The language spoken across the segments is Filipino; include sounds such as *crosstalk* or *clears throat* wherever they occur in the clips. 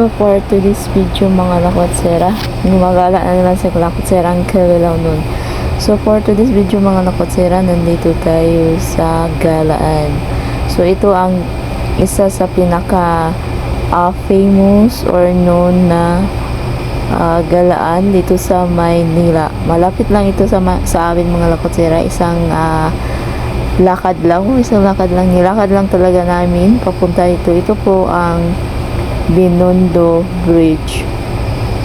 So for today's video mga lakotsera, gumagala na naman sa lakotsera ang kalaw nun. So for today's video mga lakotsera, nandito tayo sa galaan. So ito ang isa sa pinaka ah, famous or known na ah, galaan dito sa Maynila. Malapit lang ito sa, sa amin mga lakotsera, isang ah, lakad lang, isang lakad lang, nilakad lang talaga namin papunta ito. Ito po ang Binondo Bridge.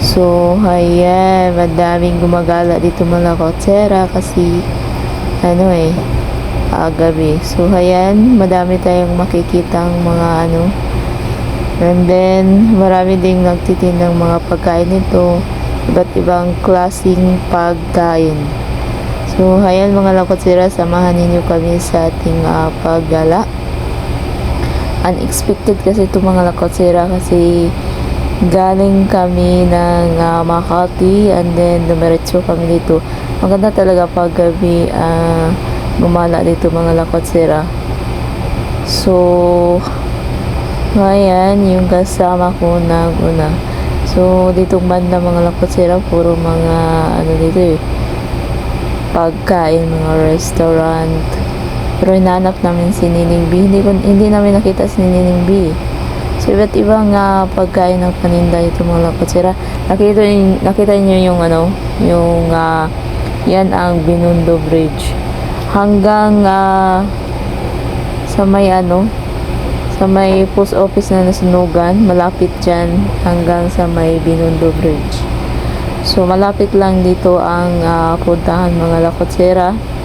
So, ayan, madaming gumagala dito mga kotsera kasi ano eh, ah, gabi. So, ayan, madami tayong makikitang mga ano. And then, marami ding nagtitindang mga pagkain nito. Iba't ibang klaseng pagkain. So, ayan mga lakotsera, samahan ninyo kami sa ating ah, paggala unexpected kasi ito mga lakotsera kasi galing kami ng ah, Makati and then dumiretso kami dito. Maganda talaga pag gabi ah, gumala dito mga lakotsera. So, ayan yung kasama ko na una. So, ditong banda mga lakotsera, puro mga ano dito eh, pagkain, mga restaurant, pero hinahanap namin si Nining B. Hindi, hindi namin nakita si Nining B. So, iba't ibang ah, pagkain ng paninda ito mga lakotsera. Nakita, nakita niyo yung ano, yung ah, yan ang Binundo Bridge. Hanggang ah, sa may ano, sa may post office na nasunugan, malapit dyan hanggang sa may Binundo Bridge. So, malapit lang dito ang ah, puntahan mga lakotsera.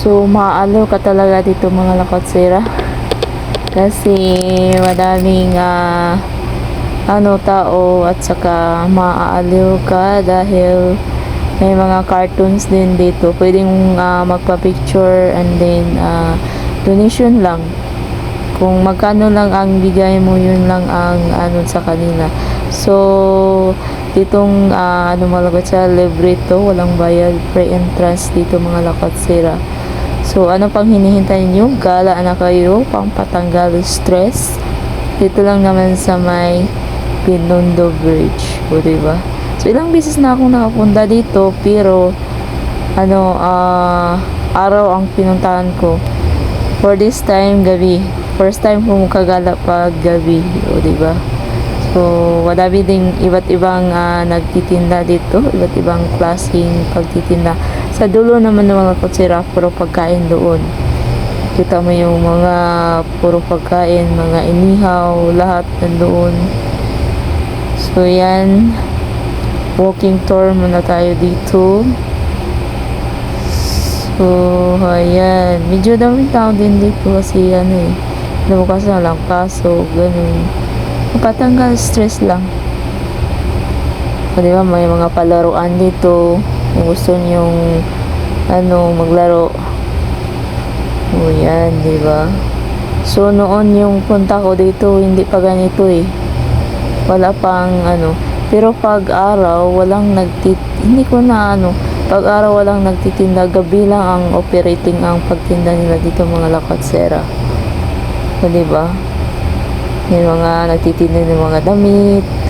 So, maalaw ka talaga dito mga lakotsera. Kasi madaming ah, ano tao at saka maaaliw ka dahil may mga cartoons din dito. Pwedeng ah, magpa-picture and then ah, donation lang. Kung magkano lang ang bigay mo, yun lang ang ano sa kanila. So, ditong ah, ano mga lakotsera, libre to, walang bayad, free entrance dito mga lakotsera. So, ano pang hinihintay nyo? Gala na kayo, pang patanggal stress. Dito lang naman sa may Binondo Bridge. O, diba? So, ilang beses na akong nakapunta dito, pero, ano, ah, araw ang pinuntahan ko. For this time, gabi. First time kong kagala pag gabi. O, diba? So, madami ding iba't ibang ah, nagtitinda dito, iba't ibang klaseng pagtitinda. Sa dulo naman ng mga kutsira, puro pagkain doon. Kita mo yung mga puro pagkain, mga inihaw, lahat nandoon. So, yan. Walking tour muna tayo dito. So, ayan. Medyo daming tao din dito kasi ano eh. Nabukas na lang kaso, ganun. Patanggal stress lang. O, di ba, may mga palaruan dito. Kung gusto nyong ano, maglaro. O, yan, di ba? So, noon yung punta ko dito, hindi pa ganito eh. Wala pang ano. Pero pag araw, walang nagtit... Hindi ko na ano. Pag araw, walang nagtitinda. Gabi lang ang operating ang pagtinda nila dito mga lakatsera. O, di ba? May mga nagtitinda ng mga damit.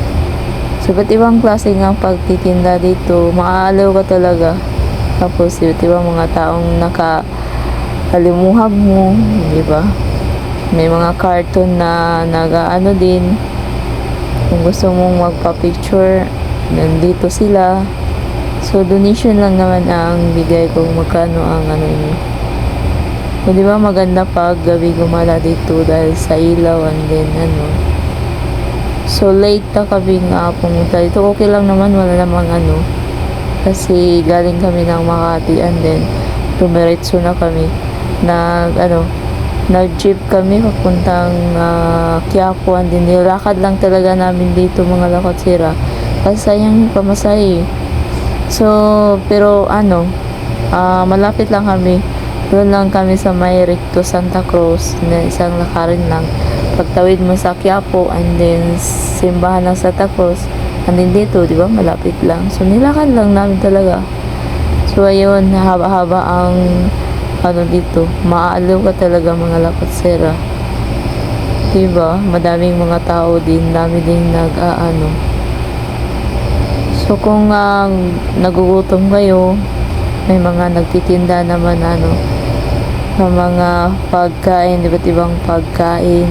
So, iba't ibang klase ng pagtitinda dito. Maaalaw ka talaga. Tapos, iba't ibang mga taong naka kalimuhag mo. Di ba? May mga cartoon na nag-ano din. Kung gusto mong magpa-picture, nandito sila. So, donation lang naman ang bigay kung magkano ang ano niyo. So, di ba maganda pag gabi gumala dito dahil sa ilaw and then ano. So, late na kami nga pumunta dito. Okay lang naman, wala namang ano. Kasi galing kami ng Makati and then tumiretso na kami. Nag, ano, nag-jeep kami papuntang uh, Quiapo and then nilakad lang talaga namin dito mga lakotsira. Kasi sayang pamasahe. So, pero ano, ah, malapit lang kami. Doon lang kami sa may Recto Santa Cruz na isang lakarin lang. Pagtawid mo sa Quiapo and then simbahan ng Santa Cruz. And then dito, di ba, malapit lang. So, nilakad lang namin talaga. So, ayun, haba-haba ang ano dito. Maaaliw ka talaga mga lakotsera. Diba? Madaming mga tao din, dami din nag-aano. So kung uh, nagugutom kayo, may mga nagtitinda naman ano, ng mga pagkain, iba't ibang pagkain.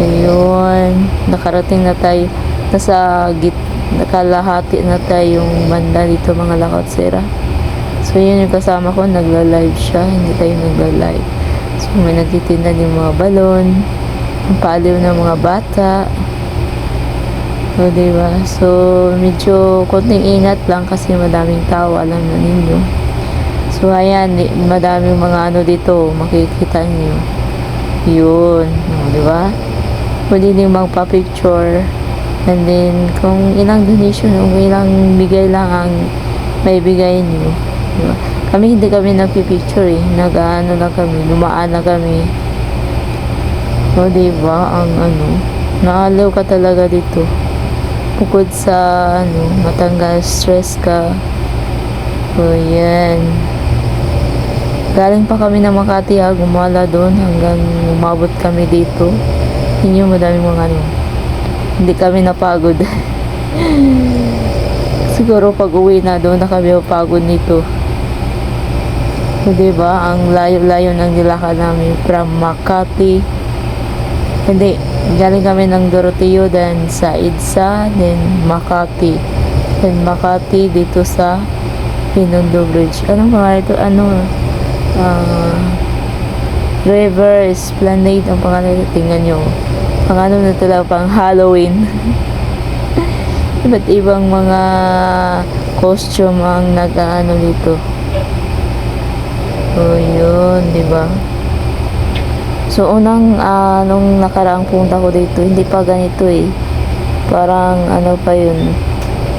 Ayun, nakarating na tayo, nasa git, nakalahati na tayong banda dito mga lakotsera. So yun yung kasama ko, nagla-live siya, hindi tayo nagla-live. So may nagtitinda ng mga balon, ang paliw ng mga bata. So, diba? So, medyo konting ingat lang kasi madaming tao, alam na ninyo. So, ayan, madaming mga ano dito, makikita niyo. Yun, o, di ba? Pwede din magpa-picture. And then, kung ilang donation, kung ilang bigay lang ang may bigay niyo. Di? Kami hindi kami nagpipicture eh. Nag-ano lang kami, lumaan na kami. O, di ba? Ang ano, naalaw ka talaga dito. Bukod sa, ano, matanggal stress ka. O, yan. Galing pa kami ng Makati ha, gumala doon hanggang umabot kami dito. Yun yung madaming mga ano. Hindi kami napagod. *laughs* Siguro pag uwi na doon na kami mapagod nito. So, diba, ang layo-layo ng nilakad namin from Makati. Hindi, galing kami ng Doroteo, then sa Idsa, then Makati. Then Makati dito sa Pinondo Bridge. Anong pangalan ito? Ano? Ah River Esplanade ang pangalan ito. Tingnan nyo. Pang ano na talaga pang Halloween. *laughs* Iba't ibang mga costume ang nag-ano dito. So, yun, di ba? So, unang, ah, nung nakaraang punta ko dito, hindi pa ganito eh. Parang, ano pa yun,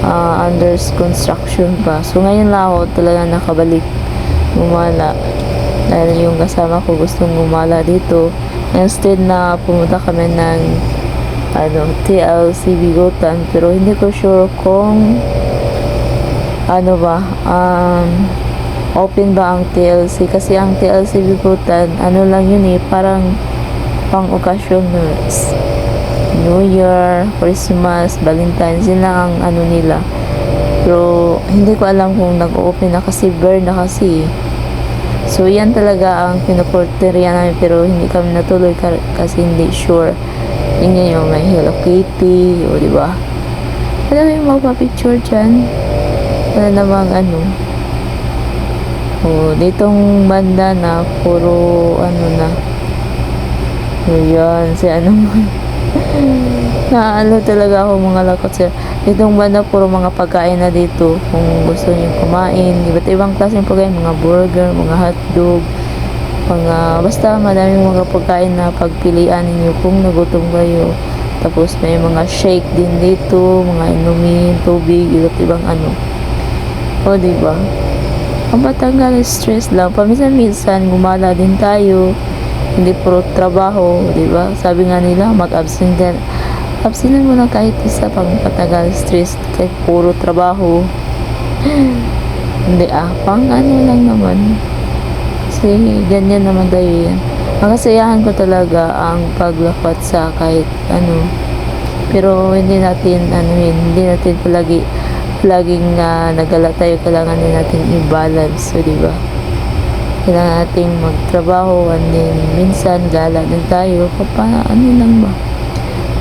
ah, under construction pa. So, ngayon lang ako talaga nakabalik gumala. Dahil yung kasama ko gustong gumala dito. Instead na pumunta kami ng ano, TLC Bigotan. Pero hindi ko sure kung ano ba, um, open ba ang TLC kasi ang TLC Bigutan ano lang yun eh parang pang okasyon New Year, Christmas, Valentine's yun lang ang ano nila pero hindi ko alam kung nag-open na kasi burn na kasi. So yan talaga ang pinuporterya namin pero hindi kami natuloy ka- kasi hindi sure. Yun nga yung may Hello Kitty o di ba? Wala yung magpa-picture dyan? Wala namang ano. Oh, ditong banda na puro ano na. So, yan, si ano *laughs* Naalo talaga ako mga lakot sir. Ditong banda puro mga pagkain na dito. Kung gusto niyo kumain, iba't ibang klaseng pagkain, mga burger, mga hotdog, mga basta madaming mga pagkain na pagpilian ninyo kung nagutom kayo. Tapos may mga shake din dito, mga inumin, tubig, iba't ibang ano. O, di ba? Ang patanggal stress lang. Paminsan-minsan, gumala din tayo. Hindi puro trabaho, di ba? Sabi nga nila, mag-absent. Absinan mo na kahit isa pang patanggal stress kahit puro trabaho. Hindi ah, pang ano lang naman. Kasi ganyan naman tayo yan. Ang ko talaga ang paglakot sa kahit ano. Pero hindi natin, ano yun, hindi natin palagi laging uh, nagala tayo, kailangan din natin i-balance. So, di ba? Kailangan nating magtrabaho and then minsan gala din tayo. Papa, ano lang ba?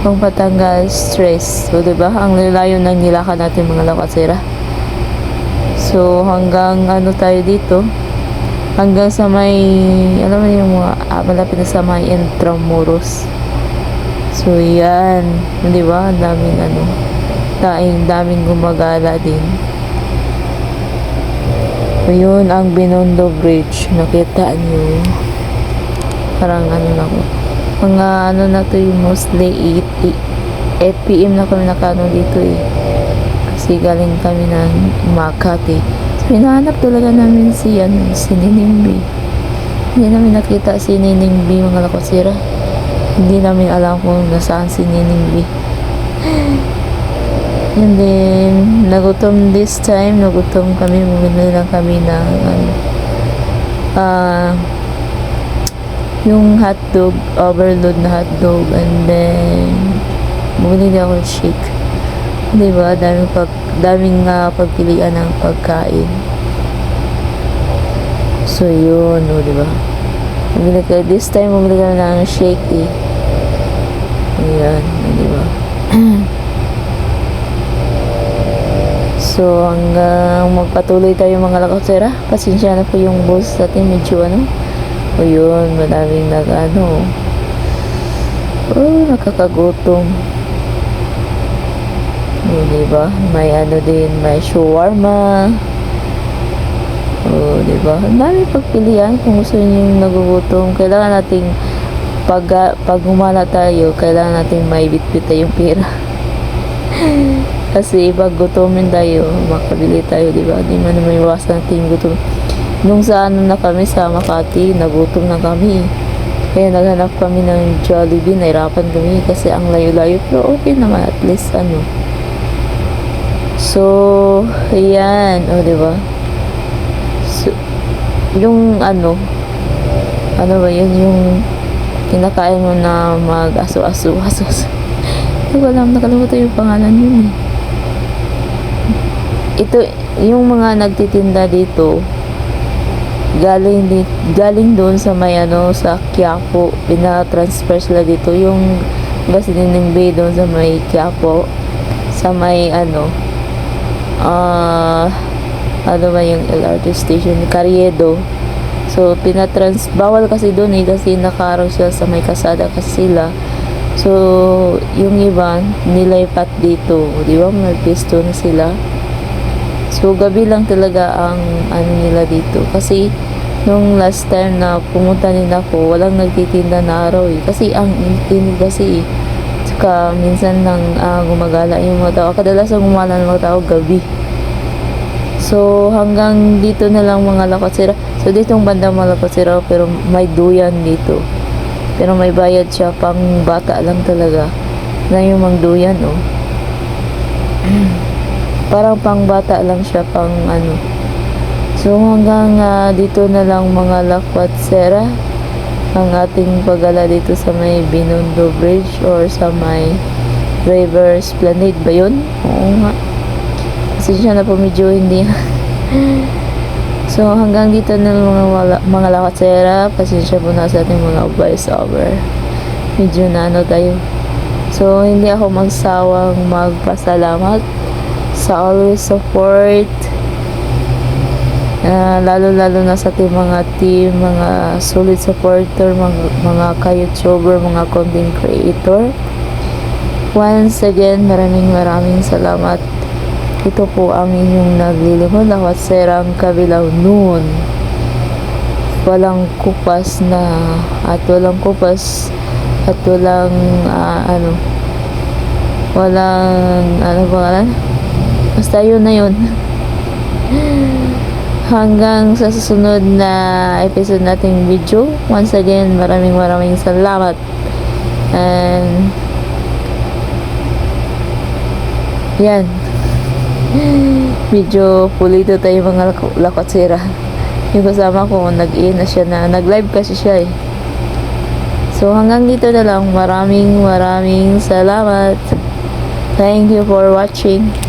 Pang patanggal stress. So, di ba? Ang nilayo ng nilakad natin mga lakasira. So, hanggang ano tayo dito? Hanggang sa may, alam mo yung mga, ah, malapit na sa may Intramuros. So, yan. Di ba? Ang daming ano, daing daming gumagala din. So, yun ang Binondo Bridge. Nakita nyo. Parang ano na ko. Mga ano na to yung mostly 8, 8 p.m. na kami nakano dito eh. Kasi galing kami ng Makati. So, hinahanap talaga namin si, ano, si Nining B. Hindi namin nakita si Nining B mga lakosira. Hindi namin alam kung nasaan si Nining *gasps* B. And then, nagutom this time, nagutom kami, bumili lang kami ng, ano, ah, yung hotdog, overload na hotdog, and then, bumili din ako ng shake. Di ba? Daming, pag, daming ah, pagpilian ng pagkain. So, yun, o, di ba? Bumili ka, this time, bumili ka ng shake, eh. Ayan, di ba? *clears throat* So, hanggang magpatuloy tayo mga lakasera. Pasensya na po yung boss natin. Medyo ano. O yun, madaming nag ano. Oh, nakakagutom. O, diba? May ano din, may shawarma. O, diba? Ang dami pagpilian kung gusto yung nagugutom. Kailangan nating pag, pag umala tayo, kailangan nating may bitbit tayong pera. *laughs* Kasi pag gutomin tayo, makabili tayo, di ba? Di man may iwasan natin gutom. Nung sa ano na kami sa Makati, nagutom na kami. Kaya naghanap kami ng Jollibee, nahirapan kami kasi ang layo-layo. Pero okay naman, at least ano. So, ayan, o di ba? So, yung ano, ano ba yun, yung kinakain mo na mag-aso-aso, aso-aso. Hindi *laughs* ko alam, nakalimutan yung pangalan yun eh ito yung mga nagtitinda dito galing di, galing doon sa may ano sa Quiapo. Pina-transfer sila dito. Yung Basining Bay doon sa may Quiapo. Sa may ano ah ano ba yung LRT station? Carriedo. So pinatrans bawal kasi doon eh kasi nakaraw sila sa may kasada kasi sila. So yung iba nilipat dito. Di ba may pisto na sila? So, gabi lang talaga ang ano nila dito. Kasi, nung last time na pumunta din ako, walang nagtitinda na araw eh. Kasi, ang init kasi eh. Saka, minsan nang ah, gumagala yung mga tao. Kadalasan gumala ng mga tao gabi. So, hanggang dito na lang mga lakotsira. So, ditong bandang mga lakotsira, pero may duyan dito. Pero may bayad siya, pang bata lang talaga. Na yung mang duyan, oh *clears throat* parang pang bata lang siya pang ano so hanggang ah, dito na lang mga lakwat sera ang ating pagala dito sa may Binondo Bridge or sa may River Esplanade ba yun? oo nga. Kasi siya na po medyo hindi. *laughs* So hanggang dito na lang mga, wala- mga lakwat sera pasensya po na sa ating mga voice over medyo na ano tayo. So hindi ako magsawang magpasalamat sa always support Ah, lalo-lalo na sa ating mga team, mga solid supporter, mga, mga ka-youtuber, mga content creator. Once again, maraming maraming salamat. Ito po ang inyong naglilimod ako at serang kabilaw noon. Walang kupas na at walang kupas at walang ah, ano walang ano pangalan? Basta yun na yun. *laughs* Hanggang sa susunod na episode nating video. Once again, maraming maraming salamat. And yan. *laughs* Medyo pulito tayo mga lako- lakotsira. Yung kasama ko, nag-in na siya na, nag-live kasi siya eh. So hanggang dito na lang. Maraming maraming salamat. Thank you for watching.